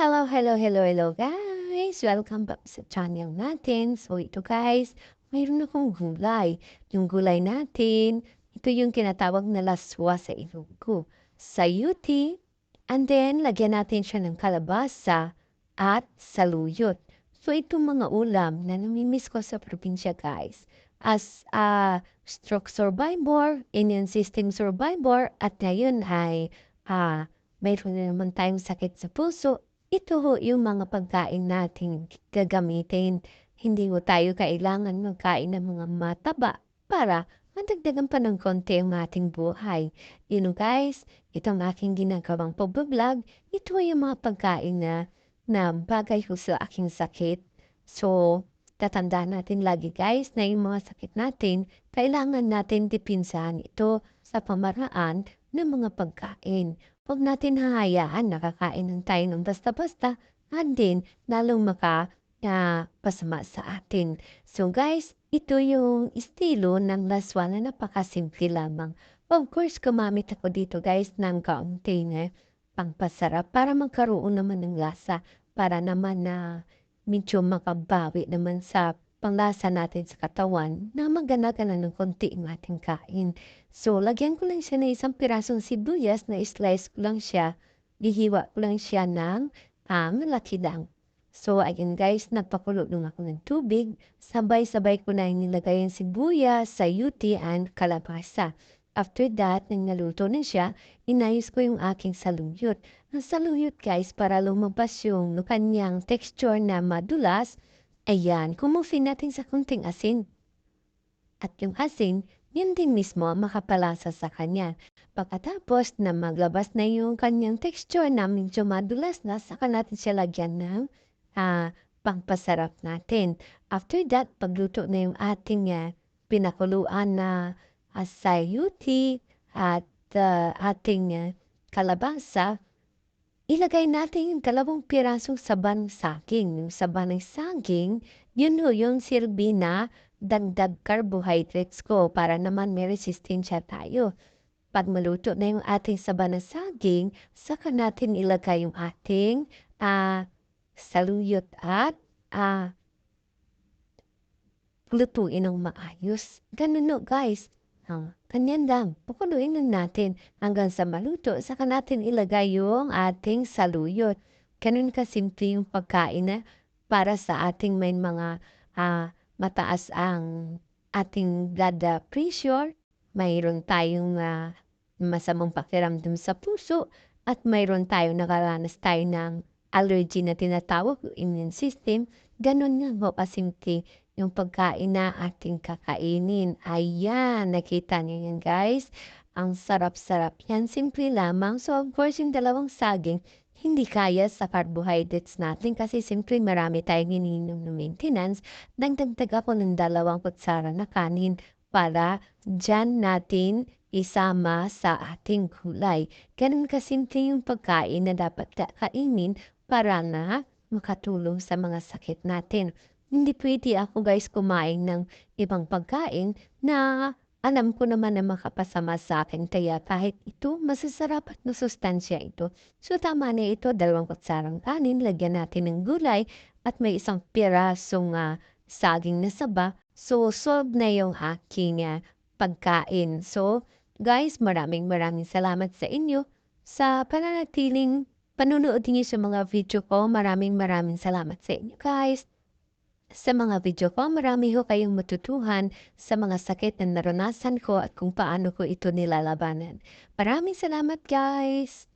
hello, hello, hello, hello guys! Welcome back sa channel natin. So ito guys, mayroon akong gulay. Yung gulay natin, ito yung kinatawag na laswa sa Ilonggo. Sayuti, and then lagyan natin siya ng kalabasa at saluyot. So itong mga ulam na namimiss ko sa probinsya guys. As a stroke survivor, immune system survivor, at ngayon ay ah, mayroon na naman tayong sakit sa puso, ito ho yung mga pagkain nating gagamitin. Hindi ho tayo kailangan magkain ng mga mataba para madagdagan pa ng konti ang ating buhay. You know guys, itong aking ginagawang pagbablog, ito yung mga pagkain na, na bagay ho sa aking sakit. So, tatandaan natin lagi guys na yung mga sakit natin, kailangan natin dipinsahan ito sa pamaraan ng mga pagkain. Huwag natin hahayaan nakakain ng tayo ng basta-basta at din lalong maka na pasama sa atin. So guys, ito yung estilo ng laswa na napakasimple lamang. Of course, gumamit ako dito guys ng kaunti na pangpasarap para magkaroon naman ng lasa para naman na medyo makabawi naman sa panglasa natin sa katawan na magana-gana ng konti ang ating kain. So, lagyan ko lang siya ng isang pirasong sibuyas na slice ko lang siya. Gihiwa ko lang siya ng um, malaki lang. So, again guys, nagpakulo lang ako ng tubig. Sabay-sabay ko na nilagay yung sibuyas, sayuti, and kalabasa. After that, nang naluto na siya, inayos ko yung aking saluyot. Ang saluyot guys, para lumabas yung kanyang texture na madulas, Ayan, kumufin natin sa kunting asin. At yung asin, yun din mismo ang makapalasa sa kanya. Pagkatapos na maglabas na yung kanyang texture na medyo madulas na, saka natin siya lagyan ng uh, pangpasarap natin. After that, pagluto na yung ating uh, pinakuluan na uh, sayuti at uh, ating uh, kalabasa, ilagay natin yung dalawang pirasong saban saging. Yung saban ng saging, yun ho yung silbi na dagdag carbohydrates ko para naman may resistensya tayo. Pag maluto na yung ating saban ng saging, saka natin ilagay yung ating uh, saluyot at uh, lutuin ng maayos. Ganun no, guys. Uh, ganyan lang. Pakuluin lang natin hanggang sa maluto. Saka natin ilagay yung ating saluyot. Ganun kasimple yung pagkain na para sa ating may mga uh, mataas ang ating blood pressure. Mayroon tayong uh, masamang pakiramdam sa puso at mayroon tayong nakaranas tayo ng allergy na tinatawag immune system. Ganon nga ho kasimple yung pagkain na ating kakainin. Ayan, nakita niyo yan guys. Ang sarap-sarap yan. Simple lamang. So of course, yung dalawang saging, hindi kaya sa carbohydrates natin kasi simple marami tayong ininom ng maintenance. Dagdagdag ako ng dalawang kutsara na kanin para dyan natin isama sa ating gulay. Ganun kasimple yung pagkain na dapat kainin para na makatulong sa mga sakit natin. Hindi pwede ako guys kumain ng ibang pagkain na alam ko naman na makapasama sa akin. Kaya kahit ito, masasarap at masustansya ito. So tama na ito, dalawang kutsarang kanin, lagyan natin ng gulay at may isang pirasong uh, saging na saba. So solve na yung aking uh, pagkain. So guys, maraming maraming salamat sa inyo sa pananatiling panonood niyo sa mga video ko. Maraming maraming salamat sa inyo guys. Sa mga video ko, marami ho kayong matutuhan sa mga sakit na naranasan ko at kung paano ko ito nilalabanan. Maraming salamat guys!